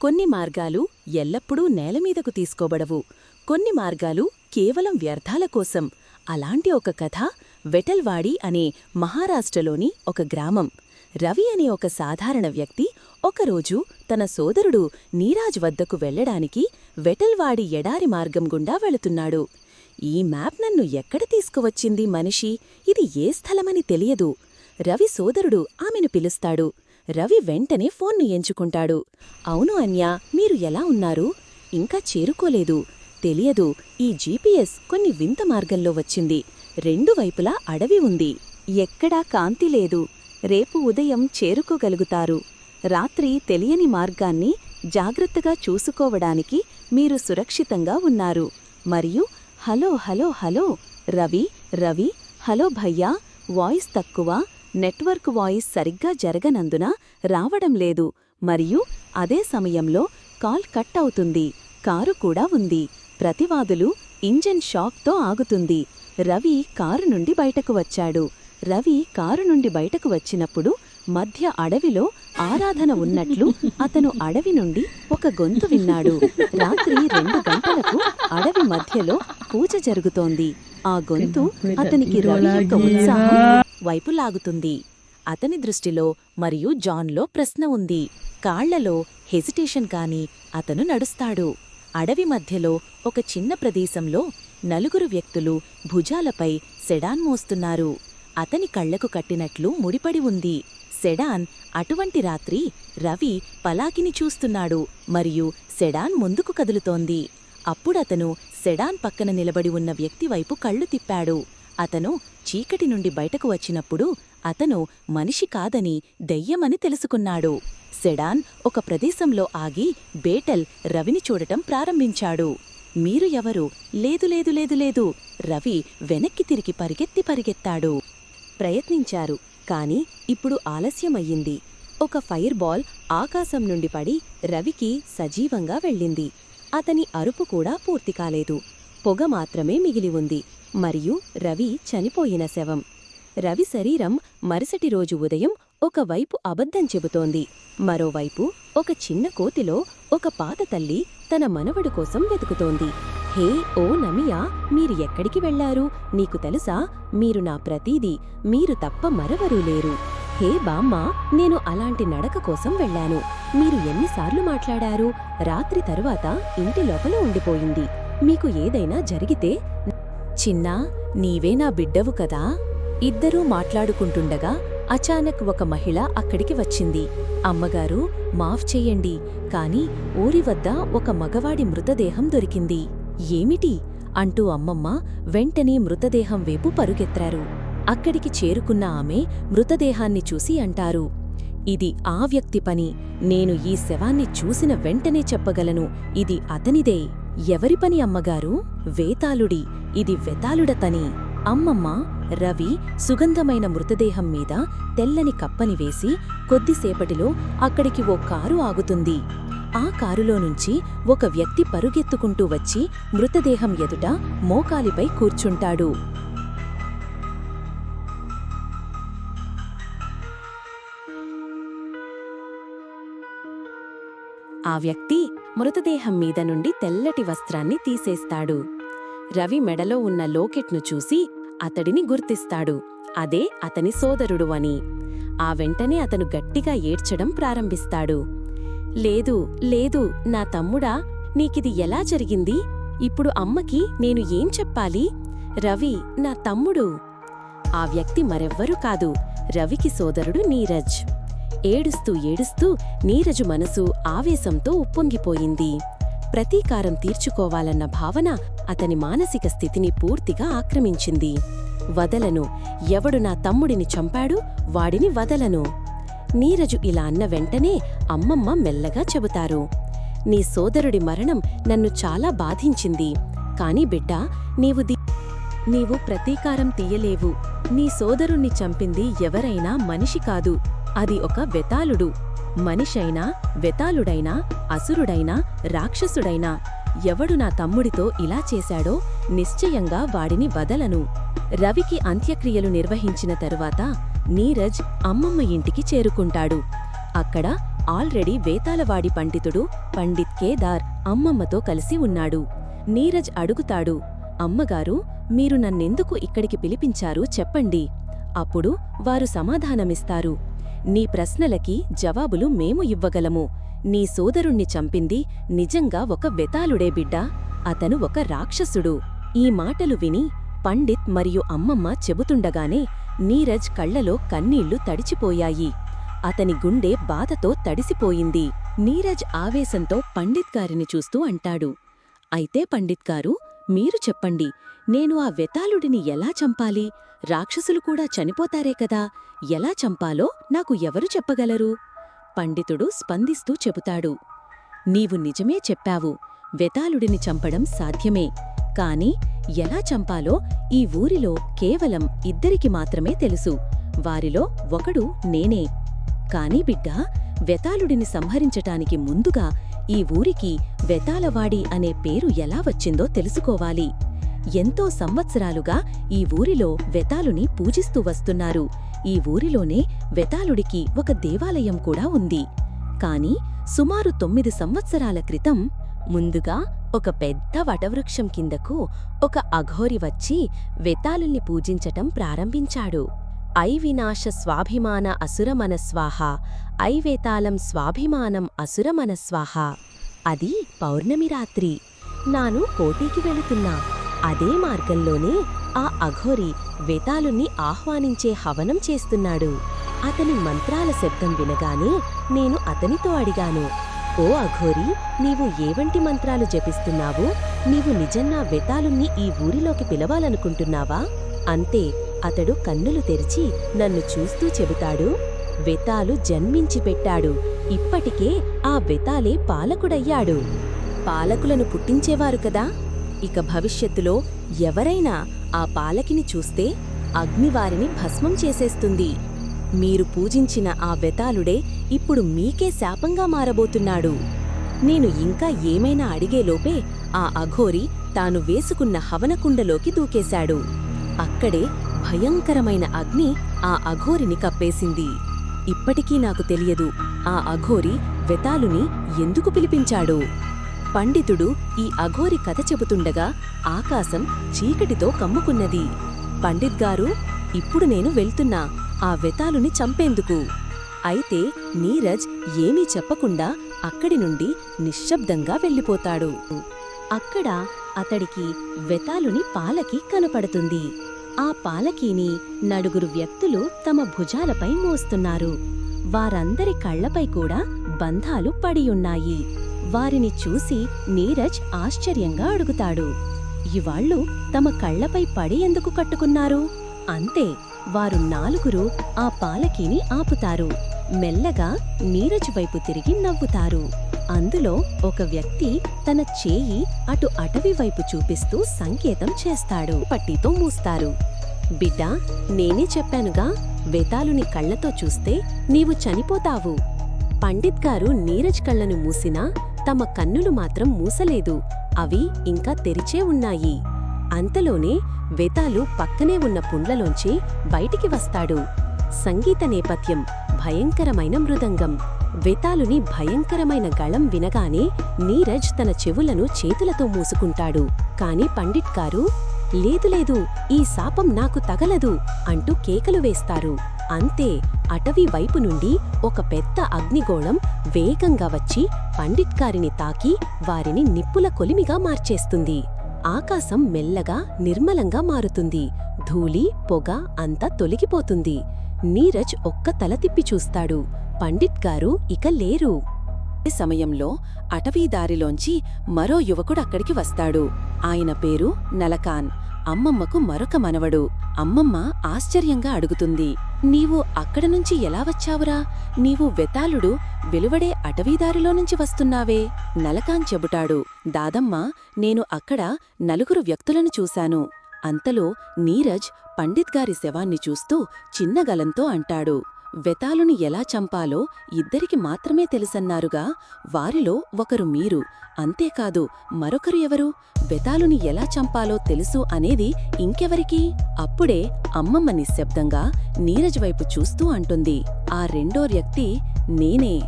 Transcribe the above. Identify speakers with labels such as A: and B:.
A: కొన్ని మార్గాలు ఎల్లప్పుడూ నేలమీదకు తీసుకోబడవు. కొన్ని మార్గాలు కేవలం వ్యర్థాల కోసం. అలాంటి ఒక కథ వెటల్వాడి అనే మహారాష్ట్రలోని ఒక గ్రామం. రవి అనే ఒక సాధారణ వ్యక్తి ఒకరోజు తన సోదరుడు నీరాజ్ వద్దకు వెళ్ళడానికి వెటల్వాడి ఎడారి మార్గం గుండా వెళుతున్నాడు. ఈ మ్యాప్ నన్ను ఎక్కడ తీసుకువచ్చింది మనిషి? ఇది ఏ స్థలమని తెలియదు. రవి సోదరుడు ఆమెను పిలుస్తాడు. రవి వెంటనే ఫోన్ను ఎంచుకుంటాడు. అవును అన్యా మీరు ఎలా ఉన్నారు? ఇంకా చేరుకోలేదు. తెలియదు ఈ జీపీఎస్ కొన్ని వింత మార్గంలో వచ్చింది. రెండు వైపులా అడవి ఉంది. ఎక్కడా కాంతి లేదు. రేపు ఉదయం చేరుకోగలుగుతారు. రాత్రి తెలియని మార్గాన్ని జాగ్రత్తగా చూసుకోవడానికి మీరు సురక్షితంగా ఉన్నారు. మరియు hello hello hello Ravi Ravi hello భయ్యా వాయిస్ తక్కువ నెట్వర్క్ వాయిస్ సరిగ్గా జరగనందున రావడం లేదు. మరియు అదే సమయంలో కాల్ కట్ అవుతుంది. కారు కూడా ఉంది. ప్రతివాదులు ఇంజన్ షాక్తో ఆగుతుంది. రవి కారు నుండి బయటకు వచ్చాడు. రవి కారు నుండి బయటకు వచ్చినప్పుడు మధ్య అడవిలో ఆరాధన ఉన్నట్లు అతను అడవి నుండి ఒక గొంతు విన్నాడు. రాత్రి రెండు గంటలకు అడవి మధ్యలో పూజ జరుగుతోంది. ఆ గొంతు అతనికి రవి యొక్క ఉత్సాహం వైపు లాగుతుంది. అతని దృష్టిలో మరియు జాన్లో ప్రశ్న ఉంది. కాళ్ళలో హెజిటేషన్ కాని అతను నడుస్తాడు. అడవి మధ్యలో ఒక చిన్న ప్రదేశంలో నలుగురు వ్యక్తులు భుజాలపై సెడాన్ మోస్తున్నారు. అతని కళ్ళకు కట్టినట్లు ముడిపడి ఉంది. సెడాన్ అటువంటి రాత్రి రవి పలాకిని చూస్తున్నాడు మరియు సెడాన్ ముందుకు కదులుతోంది. అప్పుడతను సెడాన్ పక్కన నిలబడి ఉన్న వ్యక్తి వైపు కళ్ళు తిప్పాడు. అతను చీకటి నుండి బయటకు వచ్చినప్పుడు అతను మనిషి కాదని దెయ్యమని తెలుసుకున్నాడు. సెడాన్ ఒక ప్రదేశంలో ఆగి బేటల్ రవిని చూడటం ప్రారంభించాడు. మీరు ఎవరు? లేదు లేదు లేదు లేదు. రవి వెనక్కి తిరిగి పరిగెత్తి పరిగెత్తాడు. ప్రయత్నించారు కాని ఇప్పుడు ఆలస్యమయ్యింది. ఒక ఫైర్ బాల్ ఆకాశం నుండి పడి రవికి సజీవంగా వెళ్ళింది. అతని అరుపు కూడా పూర్తి కాలేదు. పొగ మాత్రమే మిగిలి ఉంది. మరియు రవి చనిపోయిన శవం. రవి శరీరం మరుసటి రోజు ఉదయం ఒకవైపు అబద్ధం చెబుతోంది. మరోవైపు ఒక చిన్న కోతిలో ఒక పాత తల్లి తన మనవడు కోసం వెతుకుతోంది. హే ఓ నమియా మీరు ఎక్కడికి వెళ్ళారు నీకు తెలుసా మీరు నా ప్రతీదీ మీరు తప్ప మరెవరూ లేరు. హే బామ్మ నేను అలాంటి నడక కోసం వెళ్ళాను. మీరు ఎన్నిసార్లు మాట్లాడారు? రాత్రి తరువాత ఇంటి లోపల ఉండిపోయింది. మీకు ఏదైనా జరిగితే చిన్నా నీవే నా బిడ్డవు కదా? ఇద్దరూ మాట్లాడుకుంటుండగా అచానక్ ఒక మహిళ అక్కడికి వచ్చింది. అమ్మగారు మాఫ్ చెయ్యండి. కాని ఊరి వద్ద ఒక మగవాడి మృతదేహం దొరికింది. ఏమిటి? అంటూ అమ్మమ్మ వెంటనే మృతదేహం వైపు పరుగెత్తారు. అక్కడికి చేరుకున్న ఆమె మృతదేహాన్ని చూసి అంటారు. ఇది ఆ వ్యక్తి పని. నేను ఈ శవాన్ని చూసిన వెంటనే చెప్పగలను. ఇది అతనిదే. ఎవరి పని అమ్మగారు? వేతాళుడి. ఇది వెతాళుడతని అమ్మమ్మ రవి సుగంధమైన మృతదేహం మీద తెల్లని కప్పని వేసి కొద్దిసేపటిలో అక్కడికి ఓ కారు ఆగుతుంది. ఆ కారులో నుంచి ఒక వ్యక్తి పరుగెత్తుకుంటూ వచ్చి మృతదేహం ఎదుట మోకాలిపై కూర్చుంటాడు. ఆ వ్యక్తి మృతదేహం మీద నుండి తెల్లటి వస్త్రాన్ని తీసేస్తాడు. రవి మెడలో ఉన్న లోకెట్ను చూసి అతడిని గుర్తిస్తాడు. అదే అతని సోదరుడు అని. ఆ వెంటనే అతను గట్టిగా ఏడ్చడం ప్రారంభిస్తాడు. లేదు లేదు నా తమ్ముడా నీకిది ఎలా జరిగింది? ఇప్పుడు అమ్మకి నేను ఏం చెప్పాలి? రవి నా తమ్ముడు. ఆ వ్యక్తి మరెవ్వరూ కాదు. రవికి సోదరుడు నీరజ్. ఏడుస్తూ ఏడుస్తూ నీరజు మనసు ఆవేశంతో ఉప్పొంగిపోయింది. ప్రతీకారం తీర్చుకోవాలన్న భావన అతని మానసిక స్థితిని పూర్తిగా ఆక్రమించింది. వదలను. ఎవడు నా తమ్ముడిని చంపాడు వాడిని వదలను. నీరజు ఇలా అన్న వెంటనే అమ్మమ్మ మెల్లగా చెబుతారు. నీ సోదరుడి మరణం నన్ను చాలా బాధించింది. కాని బిడ్డా నీవు ది నీవు ప్రతీకారం తీయలేవు. నీ సోదరుణ్ణి చంపింది ఎవరైనా మనిషి కాదు. అది ఒక వెతాళుడు మనిషైనా వెతాళుడైనా అసురుడైనా రాక్షసుడైనా. ఎవడు నా తమ్ముడితో ఇలా చేశాడో నిశ్చయంగా వాడిని వదలను. రవికి అంత్యక్రియలు నిర్వహించిన తరువాత నీరజ్ అమ్మమ్మ ఇంటికి చేరుకుంటాడు. అక్కడ ఆల్రెడీ వేతాలవాడి పండితుడు పండిత్ కేదార్ అమ్మమ్మతో కలిసి ఉన్నాడు. నీరజ్ అడుగుతాడు అమ్మగారు మీరు నన్నెందుకు ఇక్కడికి పిలిపించారు చెప్పండి. అప్పుడు వారు సమాధానమిస్తారు. నీ ప్రశ్నలకి జవాబులు మేము ఇవ్వగలము. నీ సోదరుణ్ణి చంపింది నిజంగా ఒక వెతాలుడే బిడ్డా. అతను ఒక రాక్షసుడు. ఈ మాటలు విని పండిత్ మరియు అమ్మమ్మ చెబుతుండగానే నీరజ్ కళ్ళలో కన్నీళ్ళు తడిచిపోయాయి. అతని గుండె బాధతో తడిసిపోయింది. నీరజ్ ఆవేశంతో పండిత్ గారిని చూస్తూ అంటాడు. అయితే పండిత్ గారు మీరు చెప్పండి నేను ఆ వెతాళుడిని ఎలా చంపాలి? రాక్షసులు కూడా చనిపోతారే కదా ఎలా చంపాలో నాకు ఎవరు చెప్పగలరు? పండితుడు స్పందిస్తూ చెబుతాడు. నీవు నిజమే చెప్పావు. వెతాళుడిని చంపడం సాధ్యమే. కాని ఎలా చంపాలో ఈ ఊరిలో కేవలం ఇద్దరికి మాత్రమే తెలుసు. వారిలో ఒకడు నేనే. కాని బిడ్డా వెతాళుడిని సంహరించటానికి ముందుగా ఈ ఊరికి వెతాలవాడి అనే పేరు ఎలా వచ్చిందో తెలుసుకోవాలి. ఎంతో సంవత్సరాలుగా ఈ ఊరిలో వెతాలుని పూజిస్తూ వస్తున్నారు. ఈ ఊరిలోనే వెతాళుడికి ఒక దేవాలయం కూడా ఉంది. కాని సుమారు తొమ్మిది సంవత్సరాల క్రితం ముందుగా ఒక పెద్ద వటవృక్షం కిందకు ఒక అఘోరి వచ్చి వెతాలుల్ని పూజించటం ప్రారంభించాడు. ఐ వినాశ స్వాభిమాన అసురమనస్వాహ ఐ స్వాభిమానం అసురమనస్వాహ అది పౌర్ణమి రాత్రి. నాను కోటికి వెళుతున్నా. అదే మార్గంలోనే ఆ అఘోరి వేతాళుణ్ణి ఆహ్వానించే హవనం చేస్తున్నాడు. అతని మంత్రాల శబ్దం వినగానే నేను అతనితో అడిగాను ఓ అఘోరి నీవు ఏవంటి మంత్రాలు జపిస్తున్నావు? నీవు నిజన్నా వెతాలుణ్ణి ఈ ఊరిలోకి పిలవాలనుకుంటున్నావా అంతే అతడు కన్నులు తెరిచి నన్ను చూస్తూ చెబుతాడు వెతాలు జన్మించి పెట్టాడు ఇప్పటికే ఆ వెతాలే పాలకుడయ్యాడు. పాలకులను పుట్టించేవారు కదా ఇక భవిష్యత్తులో ఎవరైనా ఆ పాలకిని చూస్తే అగ్నివారిని భస్మం చేసేస్తుంది. మీరు పూజించిన ఆ వెతాలుడే ఇప్పుడు మీకే శాపంగా మారబోతున్నాడు. నేను ఇంకా ఏమైనా అడిగేలోపే ఆ అఘోరి తాను వేసుకున్న హవనకుండలోకి దూకేశాడు. అక్కడే భయంకరమైన అగ్ని ఆ అఘోరిని కప్పేసింది. ఇప్పటికీ నాకు తెలియదు ఆ అఘోరి వెతాలుని ఎందుకు పిలిపించాడు? పండితుడు ఈ అఘోరి కథ చెబుతుండగా ఆకాశం చీకటితో కమ్ముకున్నది. పండిత్ గారు ఇప్పుడు నేను వెళ్తున్నా ఆ వెతాలుని చంపేందుకు. అయితే నీరజ్ ఏమీ చెప్పకుండా అక్కడి నుండి నిశ్శబ్దంగా వెళ్ళిపోతాడు. అక్కడ అతడికి వెతాలుని పాలకి కనపడుతుంది. ఆ పాలకీని నలుగురు వ్యక్తులు తమ భుజాలపై మోస్తున్నారు. వారందరి కళ్ళపై కూడా బంధాలు పడియున్నాయి. వారిని చూసి నీరజ్ ఆశ్చర్యంగా అడుగుతాడు. ఇవాళ్ళు తమ కళ్ళపై పడి ఎందుకు కట్టుకున్నారు? అంతే వారు నాలుగురు ఆ పాలకీని ఆపుతారు. మెల్లగా నీరజ్ వైపు తిరిగి నవ్వుతారు. అందులో ఒక వ్యక్తి తన చేయి అటు అటవీ వైపు చూపిస్తూ సంకేతం చేస్తాడు. పట్టీతో మూస్తారు. బిడ్డా నేనే చెప్పానుగా వేతాలుని కళ్ళతో చూస్తే నీవు చనిపోతావు. పండిత్ గారు నీరజ్ కళ్ళను మూసినా తమ కన్నులు మాత్రం మూసలేదు. అవి ఇంకా తెరిచే ఉన్నాయి. అంతలోనే వేతాలు పక్కనే ఉన్న పుండ్లలోంచి బయటికి వస్తాడు. సంగీత నేపథ్యం భయంకరమైన మృదంగం. వేతాలుని భయంకరమైన గళం వినగానే నీరజ్ తన చెవులను చేతులతో మూసుకుంటాడు. కాని పండిట్ గారు లేదు లేదు ఈ శాపం నాకు తగలదు అంటూ కేకలు వేస్తారు. అంతే అటవీ వైపు నుండి ఒక పెద్ద అగ్నిగోళం వేగంగా వచ్చి పండిట్ గారిని తాకి వారిని నిప్పుల కొలిమిగా మార్చేస్తుంది. ఆకాశం మెల్లగా నిర్మలంగా మారుతుంది. ధూళి పొగ అంతా తొలగిపోతుంది. నీరజ్ ఒక్క తల తిప్పి చూస్తాడు. పండిట్ గారు ఇక లేరు. ఈ సమయంలో అటవీదారిలోంచి మరో యువకుడు అక్కడికి వస్తాడు. ఆయన పేరు నలకాన్. అమ్మమ్మకు మరొక మనవడు. అమ్మమ్మ ఆశ్చర్యంగా అడుగుతుంది. నీవు అక్కడ నుంచి ఎలా వచ్చావురా? నీవు వెతాళుడు వెలువడే అటవీదారిలో నుంచి వస్తున్నావే నలకాన్ చెబుటాడు దాదమ్మ నేను అక్కడ నలుగురు వ్యక్తులను చూశాను. అంతలో నీరజ్ పండిత్ గారి శవాన్ని చూస్తూ చిన్నగలంతో అంటాడు. వెతాలుని ఎలా చంపాలో ఇద్దరికి మాత్రమే తెలుసన్నారుగా వారిలో ఒకరు మీరు. అంతేకాదు మరొకరు ఎవరు? వెతాలుని ఎలా చంపాలో తెలుసు అనేది ఇంకెవరికి? అప్పుడే అమ్మమ్మ నిశ్శబ్దంగా నీరజ్ వైపు చూస్తూ అంటుంది. ఆ రెండో వ్యక్తి నేనే.